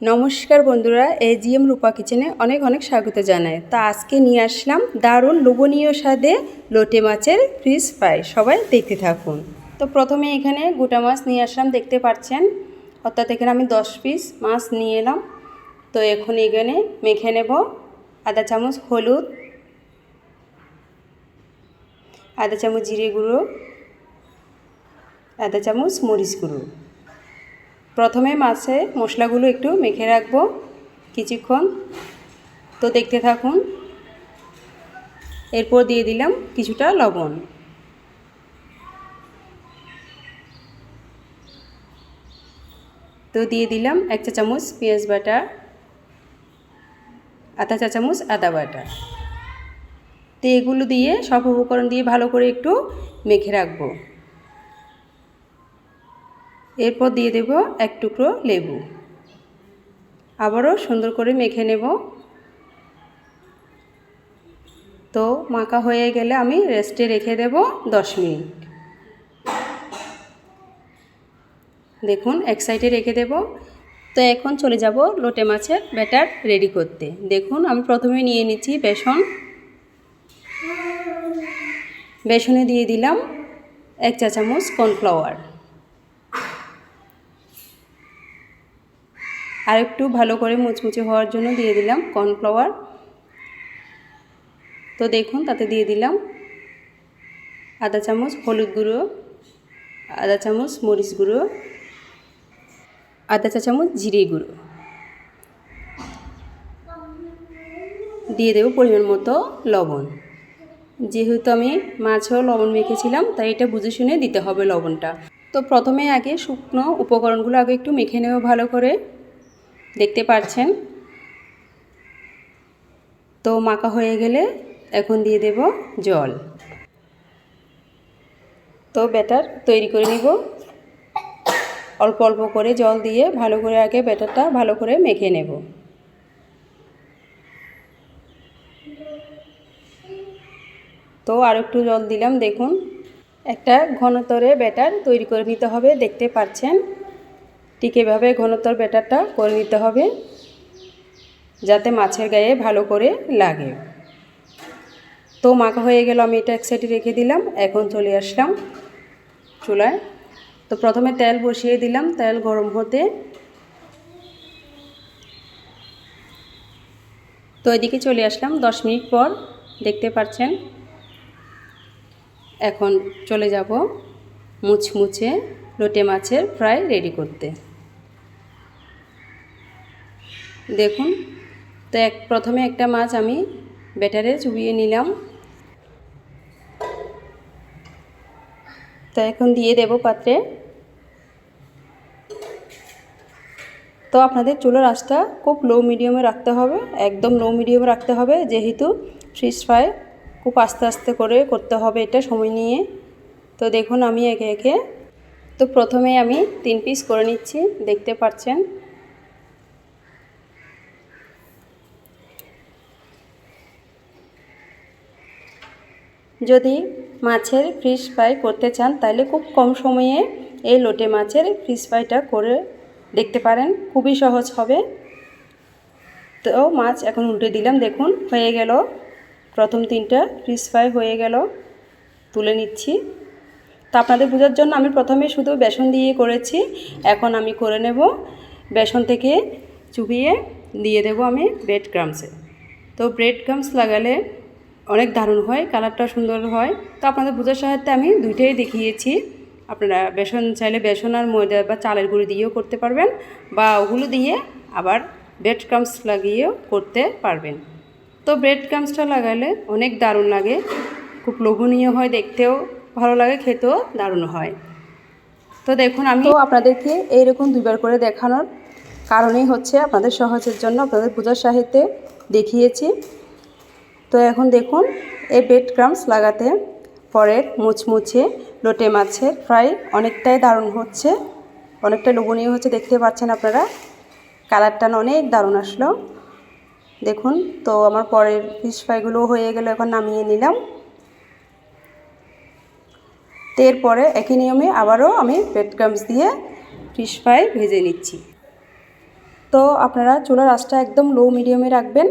নমস্কার বন্ধুরা এজিএম রূপা কিচেনে অনেক অনেক স্বাগত জানায় তা আজকে নিয়ে আসলাম দারুণ লোভনীয় স্বাদে লোটে মাছের ফ্রিজ ফ্রাই। সবাই দেখতে থাকুন। তো প্রথমে এখানে গোটা মাছ নিয়ে আসলাম, দেখতে পাচ্ছেন? অর্থাৎ এখানে আমি দশ পিস মাছ নিয়ে এলাম। তো এখন এখানে মেখে নেব আধা চামচ হলুদ, আধা চামচ জিরে গুঁড়ো, আধা চামচ মরিচ গুঁড়ো। প্রথমে মাছে মশলাগুলো একটু মেখে রাখব কিছুক্ষণ। তো দেখতে থাকুন। এরপর দিয়ে দিলাম কিছুটা লবণ। তো দিয়ে দিলাম এক চা চামচ পেঁয়াজ বাটা, আধা চা চামচ আদা বাটা। তো এগুলো দিয়ে সব উপকরণ দিয়ে ভালো করে একটু মেখে রাখব। এরপর দিয়ে দেব এক টুকরো লেবু। আবারও সুন্দর করে মেখে নেব। তো মাখা হয়ে গেলে আমি রেস্টে রেখে দেব দশ মিনিট। দেখুন, এক সাইডে রেখে দেব। তো এখন চলে যাব লোটে মাছের ব্যাটার রেডি করতে। দেখুন, আমি প্রথমে নিয়ে নিচ্ছি বেসন। বেসনে দিয়ে দিলাম এক চা চামচ কর্নফ্লাওয়ার। আর একটু ভালো করে মুচমুচে হওয়ার জন্য দিয়ে দিলাম কর্নফ্লাওয়ার। তো দেখুন, তাতে দিয়ে দিলাম আধা চামচ, হলুদ গুঁড়ো আধা চামচ, মরিচ গুঁড়ো আধা চা চামচ, জিরে গুঁড়ো। দিয়ে দেবো পরিমাণ মতো লবণ। যেহেতু আমি মাছও লবণ মেখেছিলাম, তাই এটা বুঝে শুনে দিতে হবে লবণটা। তো প্রথমে আগে শুকনো উপকরণগুলো আগে একটু মেখে নেব ভালো করে। দেখতে পাচ্ছেন তো মাখা হয়ে গেলে এখন দিয়ে দেব জল। তো ব্যাটার তৈরি করে নিব। অল্প অল্প করে জল দিয়ে ভালো করে আগে ব্যাটারটা ভালো করে মেখে নেব। তো আর একটু জল দিলাম, দেখুন। একটা ঘনতরে ব্যাটার তৈরি করে নিতে হবে, দেখতে পাচ্ছেন ঠিক এভাবে ঘনত্বর ব্যাটারটা করে নিতে হবে যাতে মাছের গায়ে ভালো করে লাগে। তো মাখা হয়ে গেল, আমি এটা এক সাইডে রেখে দিলাম। এখন চলে আসলাম চুলায়। তো প্রথমে তেল বসিয়ে দিলাম। তেল গরম হতে তো এদিকে চলে আসলাম। দশ মিনিট পর দেখতে পাচ্ছেন, এখন চলে যাব মুচমুচে লোটে মাছের ফ্রাই রেডি করতে। দেখুন, তো এক, প্রথমে একটা মাছ আমি ব্যাটারে চুবিয়ে নিলাম। তো এখন দিয়ে দেব পাত্রে। তো আপনাদের চুলোর আঁচটা খুব লো মিডিয়ামে রাখতে হবে, একদম লো মিডিয়ামে রাখতে হবে, যেহেতু ফিশ ফ্রাই খুব আস্তে আস্তে করে করতে হবে এটা সময় নিয়ে। তো দেখুন আমি একে একে, তো প্রথমে আমি তিন পিস করে নিচ্ছি, দেখতে পাচ্ছেন। যদি মাছের ফিশ ফ্রাই করতে চান, তাহলে খুব কম সময়ে এই লোটে মাছের ফিশ ফ্রাইটা করে দেখতে পারেন। খুবই সহজ হবে। তো মাছ এখন উল্টে দিলাম, দেখুন, হয়ে গেল। প্রথম তিনটা ফিশ ফ্রাই হয়ে গেল। তুলে নিচ্ছি। তো আপনাদের বোঝার জন্য আমি প্রথমে শুধু বেসন দিয়ে করেছি। এখন আমি করে নেব বেসন থেকে চুবিয়ে, দিয়ে দেব আমি ব্রেড ক্রামসে তো ব্রেড ক্রামস লাগালে অনেক দারুণ হয়, কালারটা সুন্দর হয়। তো আপনাদের বোঝার সাহায্যে আমি দুইটাই দেখিয়েছি। আপনারা বেসন চাইলে বেসন আর ময়দা বা চালের গুঁড়ি দিয়েও করতে পারবেন বা ওগুলো দিয়ে আবার ব্রেড ক্রামস লাগিয়েও করতে পারবেন। তো ব্রেড ক্রামসটা লাগালে অনেক দারুণ লাগে, খুব লোভনীয় হয়, দেখতেও ভালো লাগে, খেতেও দারুণ হয়। তো দেখুন আমি আপনাদেরকে এইরকম দুইবার করে দেখানোর কারণেই হচ্ছে আপনাদের সহজের জন্য আপনাদের পূজার সাহিত্যে দেখিয়েছি। তো এখন দেখুন, এই বেড ক্রামস লাগাতে পরের মুচমুচে লোটে মাছের ফ্রাই অনেকটাই দারুণ হচ্ছে। অনেকটা লোভনীয় হচ্ছে, দেখতে পাচ্ছেন আপনারা। কালারটা অনেক দারুণ আসলো। দেখুন, তো আমার পরের ফিশ ফ্রাইগুলো হয়ে গেল, এখন নামিয়ে নিলাম। তো এরপরে একই নিয়মে আবারও আমি ব্রেড ক্রামস দিয়ে ফিশ ফ্রাই ভেজে নিচ্ছি। তো আপনারা চুলার আঁচটা একদম লো মিডিয়ামে রাখবেন,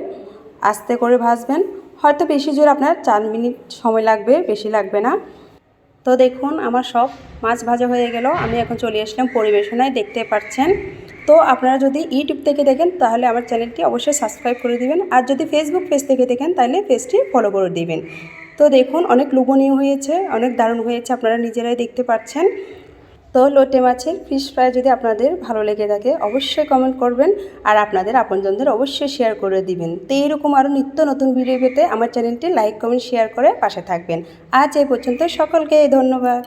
আস্তে করে ভাজবেন। হয়তো বেশি জোর আপনার চার মিনিট সময় লাগবে, বেশি লাগবে না। তো দেখুন, আমার সব মাছ ভাজা হয়ে গেল। আমি এখন চলে আসলাম পরিবেশনায়, দেখতে পাচ্ছেন। তো আপনারা যদি ইউটিউব থেকে দেখেন, তাহলে আমার চ্যানেলটি অবশ্যই সাবস্ক্রাইব করে দিবেন। আর যদি ফেসবুক পেজ থেকে দেখেন, তাহলে পেজটি ফলো করে দিবেন। তো দেখুন, অনেক লোভনীয় হয়েছে, অনেক দারুণ হয়েছে, আপনারা নিজেরাই দেখতে পাচ্ছেন। তো লোটে মাছের ফিশ ফ্রাই যদি আপনাদের ভালো লেগে থাকে, অবশ্যই কমেন্ট করবেন আর আপনাদের আপনজনদের অবশ্যই শেয়ার করে দিবেন। তো এইরকম আরও নিত্য নতুন ভিডিও পেতে আমার চ্যানেলটি লাইক কমেন্ট শেয়ার করে পাশে থাকবেন। আজ এই পর্যন্ত সকলকে ধন্যবাদ।